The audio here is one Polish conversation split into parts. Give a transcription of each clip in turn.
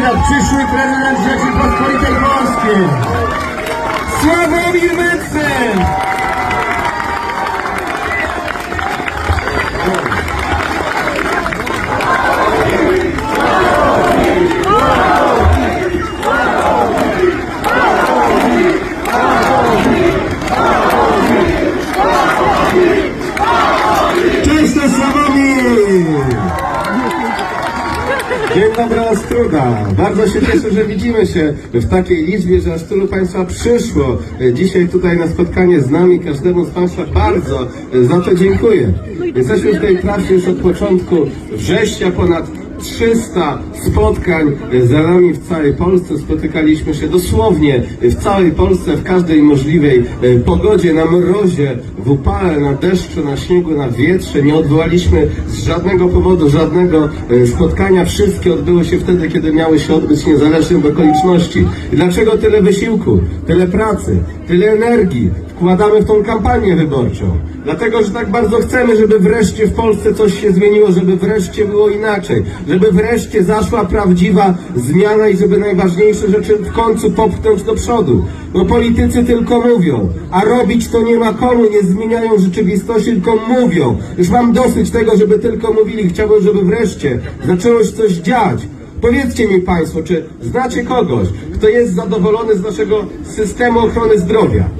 kandydat, przyszły prezydent Rzeczypospolitej Polskiej. Sławomir Mencen! Cześć, to Sławomir! Dzień dobry Ostruda. Bardzo się cieszę, że widzimy się w takiej liczbie, że aż tylu Państwa przyszło dzisiaj tutaj na spotkanie z nami. Każdemu z Państwa bardzo za to dziękuję. Jesteśmy w tej trasie już od początku września, ponad 300 spotkań z nami w całej Polsce. Spotykaliśmy się dosłownie w całej Polsce, w każdej możliwej e, pogodzie, na mrozie, w upale, na deszczu, na śniegu, na wietrze. Nie odwołaliśmy z żadnego powodu, żadnego e, spotkania. Wszystkie odbyły się wtedy, kiedy miały się odbyć niezależnie od okoliczności. Dlaczego tyle wysiłku, tyle pracy, tyle energii wkładamy w tą kampanię wyborczą? Dlatego, że tak bardzo chcemy, żeby wreszcie w Polsce coś się zmieniło, żeby wreszcie było inaczej, żeby wreszcie zaszła prawdziwa zmiana i żeby najważniejsze rzeczy w końcu popchnąć do przodu. Bo politycy tylko mówią, a robić to nie ma komu, nie zmieniają rzeczywistości, tylko mówią. Już mam dosyć tego, żeby tylko mówili. Chciałbym, żeby wreszcie zaczęło się coś dziać. Powiedzcie mi Państwo, czy znacie kogoś, kto jest zadowolony z naszego systemu ochrony zdrowia?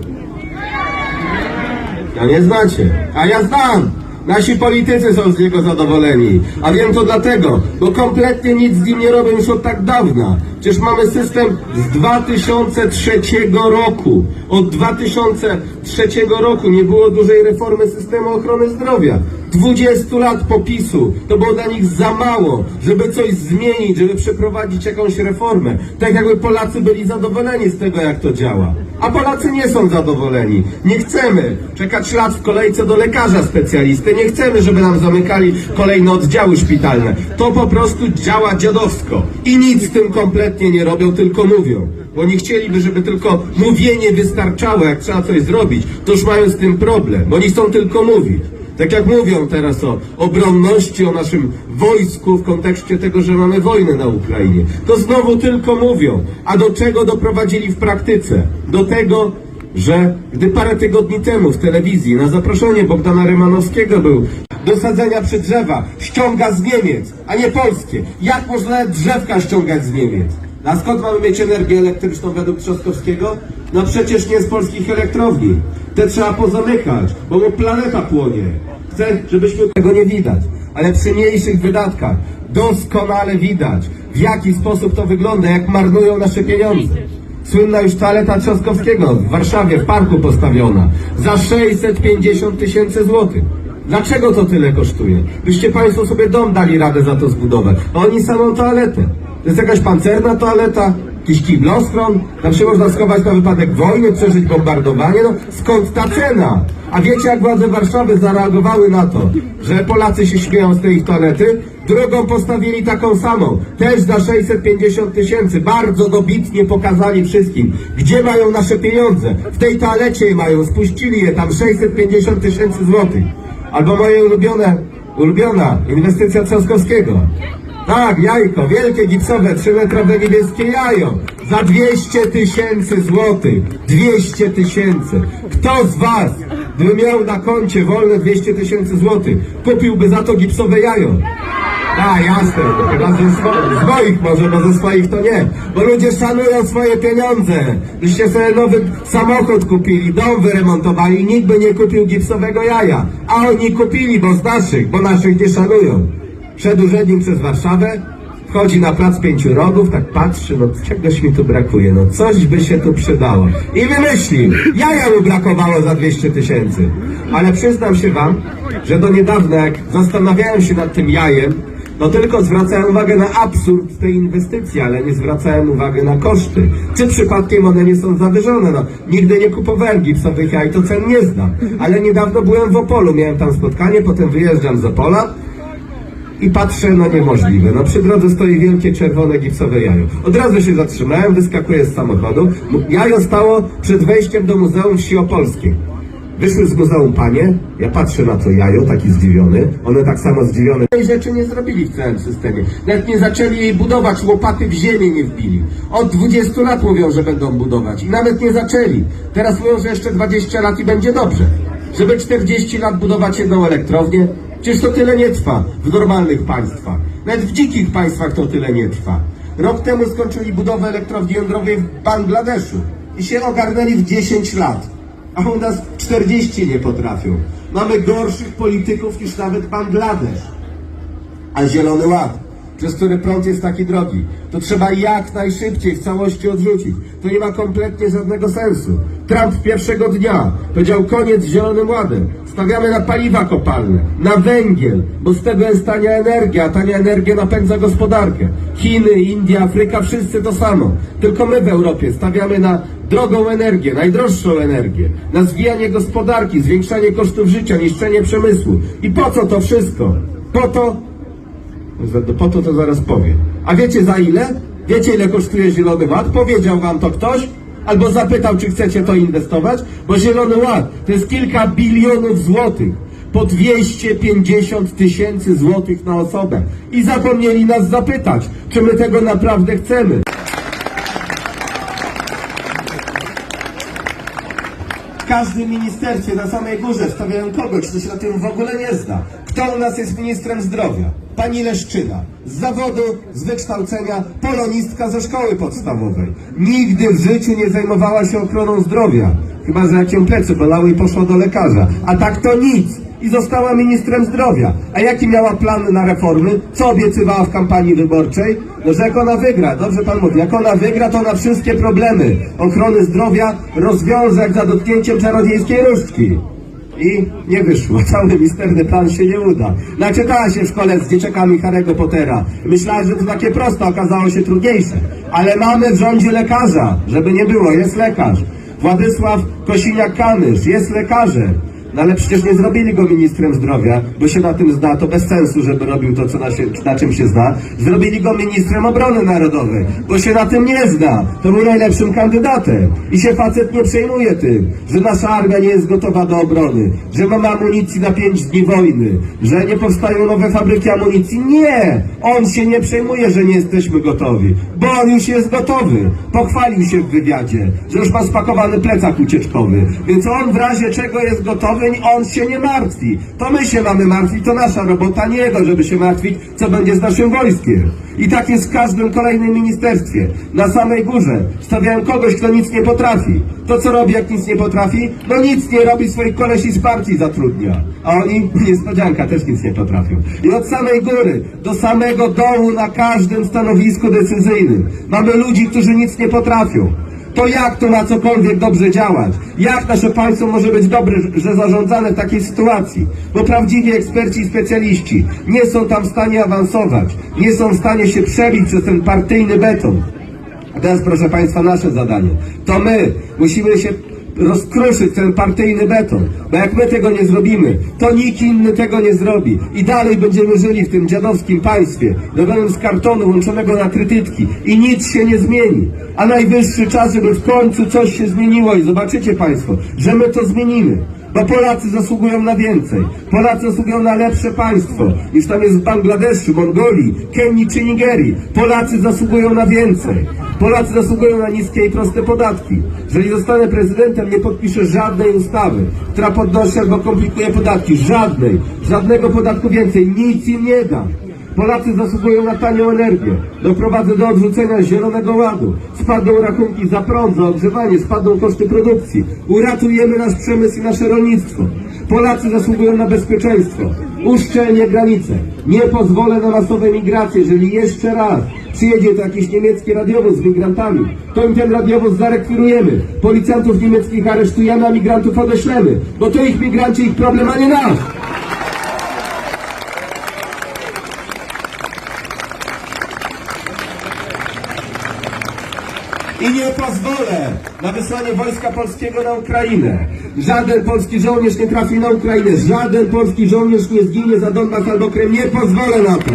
Ja nie znacie, a ja znam. Nasi politycy są z niego zadowoleni. A wiem to dlatego, bo kompletnie nic z nim nie robią już od tak dawna. Przecież mamy system z 2003 roku. Od 2003 roku nie było dużej reformy systemu ochrony zdrowia. 20 lat popisu to było dla nich za mało, żeby coś zmienić, żeby przeprowadzić jakąś reformę. Tak jakby Polacy byli zadowoleni z tego, jak to działa. A Polacy nie są zadowoleni. Nie chcemy czekać lat w kolejce do lekarza specjalisty. Nie chcemy, żeby nam zamykali kolejne oddziały szpitalne. To po prostu działa dziadowsko. I nic z tym kompletnie nie robią, tylko mówią. Bo nie chcieliby, żeby tylko mówienie wystarczało, jak trzeba coś zrobić. To już mają z tym problem, bo oni chcą tylko mówić. Tak jak mówią teraz o obronności, o naszym wojsku w kontekście tego, że mamy wojnę na Ukrainie, to znowu tylko mówią. A do czego doprowadzili w praktyce? Do tego, że gdy parę tygodni temu w telewizji na zaproszenie Bogdana Rymanowskiego był do sadzenia przy drzewa, ściąga z Niemiec, a nie polskie. Jak można drzewka ściągać z Niemiec? A skąd mamy mieć energię elektryczną według Trzaskowskiego? No przecież nie z polskich elektrowni. Te trzeba pozamykać, bo mu planeta płonie. Chcę, żebyśmy tego nie widać. Ale przy mniejszych wydatkach doskonale widać, w jaki sposób to wygląda, jak marnują nasze pieniądze. Słynna już toaleta Trzaskowskiego w Warszawie, w parku postawiona za 650 tysięcy złotych. Dlaczego to tyle kosztuje? Byście Państwo sobie dom dali radę za to zbudować, a oni samą toaletę. To jest jakaś pancerna toaleta, jakiś kibloschron, tam się można schować na wypadek wojny, przeżyć bombardowanie, no skąd ta cena? A wiecie jak władze Warszawy zareagowały na to, że Polacy się śmieją z tej ich toalety? Drugą postawili taką samą, też za 650 tysięcy. Bardzo dobitnie pokazali wszystkim, gdzie mają nasze pieniądze. W tej toalecie je mają, spuścili je tam 650 tysięcy złotych. Albo moje ulubione, ulubiona inwestycja Trzaskowskiego. Tak, jajko, wielkie gipsowe, 3-metrowe niebieskie jajo. Za 200 tysięcy złotych. 200 tysięcy. Kto z was, gdyby miał na koncie wolne 200 tysięcy złotych, kupiłby za to gipsowe jajo? A, jasne, chyba ze swo- z moich może, bo ze swoich to nie. Bo ludzie szanują swoje pieniądze. Byście sobie nowy samochód kupili, dom wyremontowali, nikt by nie kupił gipsowego jaja. A oni kupili, bo z naszych, bo naszych nie szanują. Szedł urzędnik przez Warszawę, wchodzi na plac pięciu rogów, tak patrzy, no czegoś mi tu brakuje, no coś by się tu przydało. I wymyślił, jaja mu brakowało za 200 tysięcy. Ale przyznam się wam, że do niedawna, jak zastanawiałem się nad tym jajem, no tylko zwracałem uwagę na absurd tej inwestycji, ale nie zwracałem uwagi na koszty. Czy przypadkiem one nie są zawyżone? No, nigdy nie kupowałem gipsowych jaj, to cen nie znam. Ale niedawno byłem w Opolu, miałem tam spotkanie, potem wyjeżdżam z Opola, i patrzę, no niemożliwe. No przy drodze stoi wielkie czerwone gipsowe jajo. Od razu się zatrzymałem, wyskakuję z samochodu. Jajo stało przed wejściem do Muzeum Wsi Opolskiej. Wyszły z muzeum panie, ja patrzę na to jajo, taki zdziwiony, one tak samo zdziwione. Tej rzeczy nie zrobili w całym systemie. Nawet nie zaczęli jej budować, łopaty w ziemię nie wbili. Od 20 lat mówią, że będą budować i nawet nie zaczęli. Teraz mówią, że jeszcze 20 lat i będzie dobrze. Żeby 40 lat budować jedną elektrownię, przecież to tyle nie trwa w normalnych państwach. Nawet w dzikich państwach to tyle nie trwa. Rok temu skończyli budowę elektrowni jądrowej w Bangladeszu i się ogarnęli w 10 lat a u nas 40 nie potrafią. Mamy gorszych polityków niż nawet Bangladesz. A Zielony Ład, przez który prąd jest taki drogi, to trzeba jak najszybciej w całości odrzucić. To nie ma kompletnie żadnego sensu. Trump pierwszego dnia powiedział koniec z Zielonym Ładem. Stawiamy na paliwa kopalne, na węgiel, bo z tego jest tania energia, a tania energia napędza gospodarkę. Chiny, India, Afryka, wszyscy to samo. Tylko my w Europie stawiamy na drogą energię, najdroższą energię, na zwijanie gospodarki, zwiększanie kosztów życia, niszczenie przemysłu. I po co to wszystko? Po to, Po to to zaraz powiem. A wiecie za ile? Wiecie ile kosztuje Zielony Ład? Powiedział wam to ktoś? Albo zapytał, czy chcecie to inwestować? Bo Zielony Ład to jest kilka bilionów złotych. Po 250 tysięcy złotych na osobę. I zapomnieli nas zapytać, czy my tego naprawdę chcemy. W każdym ministerstwie na samej górze wstawiają kogoś, kto się na tym w ogóle nie zna. Kto u nas jest ministrem zdrowia? Pani Leszczyna. Z zawodu, z wykształcenia, polonistka ze szkoły podstawowej. Nigdy w życiu nie zajmowała się ochroną zdrowia. Chyba, że jak ją plecy bolały i poszła do lekarza. A tak to nic. I została ministrem zdrowia. A jaki miała plan na reformy? Co obiecywała w kampanii wyborczej? No, że jak ona wygra, dobrze pan mówi, jak ona wygra, to ona wszystkie problemy ochrony zdrowia rozwiąże jak za dotknięciem czarodziejskiej różdżki. I nie wyszło. Cały misterny plan się nie uda. Naczytała się w szkole z dzieciakami Harry'ego Pottera. Myślała, że to takie proste, okazało się trudniejsze. Ale mamy w rządzie lekarza, żeby nie było, jest lekarz. Władysław Kosiniak-Kamysz jest lekarzem. No ale przecież nie zrobili go ministrem zdrowia, bo się na tym zna, to bez sensu, żeby robił to, co na, się, na czym się zna. Zrobili go ministrem obrony narodowej, bo się na tym nie zna. To był najlepszym kandydatem. I się facet nie przejmuje tym, że nasza armia nie jest gotowa do obrony, że mamy amunicji na pięć dni wojny, że nie powstają nowe fabryki amunicji. Nie! On się nie przejmuje, że nie jesteśmy gotowi, bo on już jest gotowy. Pochwalił się w wywiadzie, że już ma spakowany plecak ucieczkowy. Więc on w razie czego jest gotowy, on się nie martwi. To my się mamy martwić, to nasza robota, nie jego, żeby się martwić, co będzie z naszym wojskiem. I tak jest w każdym kolejnym ministerstwie. Na samej górze stawiają kogoś, kto nic nie potrafi. To co robi, jak nic nie potrafi? No nic nie robi, swoich kolesi z partii zatrudnia. A oni, niespodzianka, też nic nie potrafią. I od samej góry do samego dołu na każdym stanowisku decyzyjnym mamy ludzi, którzy nic nie potrafią. To jak to ma cokolwiek dobrze działać? Jak nasze państwo może być dobre, że zarządzane w takiej sytuacji? Bo prawdziwi eksperci i specjaliści nie są tam w stanie awansować, nie są w stanie się przebić przez ten partyjny beton. A teraz, proszę Państwa, nasze zadanie. To my musimy się rozkruszyć ten partyjny beton. Bo jak my tego nie zrobimy, to nikt inny tego nie zrobi. I dalej będziemy żyli w tym dziadowskim państwie, robionym z kartonu łączonego na trytytki. I nic się nie zmieni. A najwyższy czas, żeby w końcu coś się zmieniło. I zobaczycie Państwo, że my to zmienimy. Bo Polacy zasługują na więcej. Polacy zasługują na lepsze państwo niż tam jest w Bangladeszu, Mongolii, Kenii czy Nigerii. Polacy zasługują na więcej. Polacy zasługują na niskie i proste podatki. Jeżeli zostanę prezydentem, nie podpiszę żadnej ustawy, która podnosi albo komplikuje podatki. Żadnej. Żadnego podatku więcej. Nic im nie dam. Polacy zasługują na tanią energię. Doprowadzę do odrzucenia zielonego ładu. Spadną rachunki za prąd, za ogrzewanie, spadną koszty produkcji. Uratujemy nasz przemysł i nasze rolnictwo. Polacy zasługują na bezpieczeństwo. Uszczelnię granice. Nie pozwolę na masowe migracje. Jeżeli jeszcze raz przyjedzie to jakiś niemiecki radiowóz z migrantami, to im ten radiowóz zarekwirujemy. Policjantów niemieckich aresztujemy, a migrantów odeślemy. Bo to ich migranci, ich problem, a nie nasz. I nie pozwolę na wysłanie wojska polskiego na Ukrainę. Żaden polski żołnierz nie trafi na Ukrainę. Żaden polski żołnierz nie zginie za Donbas albo Krym. Nie pozwolę na to.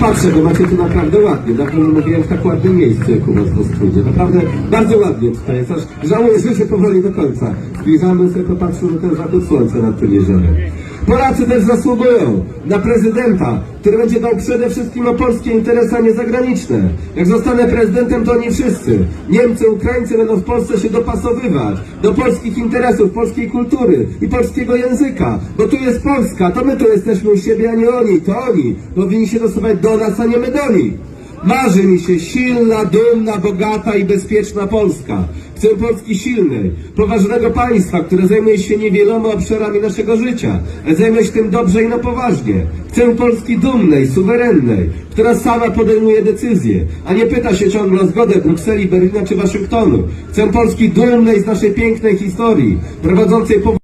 Patrzę, bo macie tu naprawdę ładnie. Dawno nie mówiłem w tak ładnym miejscu jak u was w Ostródzie. Naprawdę bardzo ładnie tutaj jest. Aż żałuję, że się powoli do końca zbliżamy, sobie popatrzę na ten zachód słońca nad tym jeziorem. Polacy też zasługują na prezydenta, który będzie dbał przede wszystkim o polskie interesy, a nie zagraniczne. Jak zostanę prezydentem, to oni wszyscy. Niemcy, Ukraińcy będą w Polsce się dopasowywać do polskich interesów, polskiej kultury i polskiego języka. Bo tu jest Polska, to my tu jesteśmy u siebie, a nie oni. To oni powinni się dostosować do nas, a nie my do nich. Marzy mi się silna, dumna, bogata i bezpieczna Polska. Chcę Polski silnej, poważnego państwa, które zajmuje się niewieloma obszarami naszego życia, ale zajmuje się tym dobrze i na poważnie. Chcę Polski dumnej, suwerennej, która sama podejmuje decyzje, a nie pyta się ciągle o zgodę Brukseli, Berlina czy Waszyngtonu. Chcę Polski dumnej z naszej pięknej historii, prowadzącej po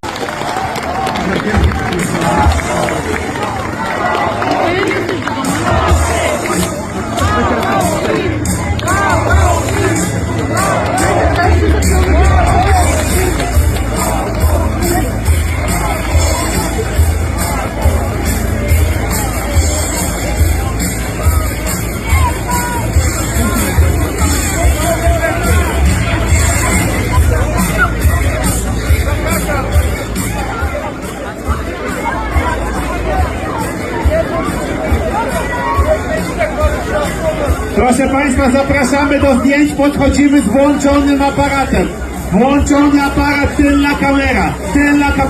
Zapraszamy do zdjęć, podchodzimy z włączonym aparatem. Włączony aparat, tylna kamera, tylna kam...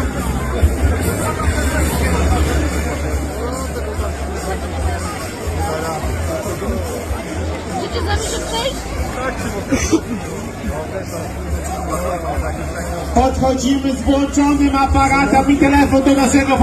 Chcecie z nami się przejść? Podchodzimy z włączonym aparatem i telefon do naszego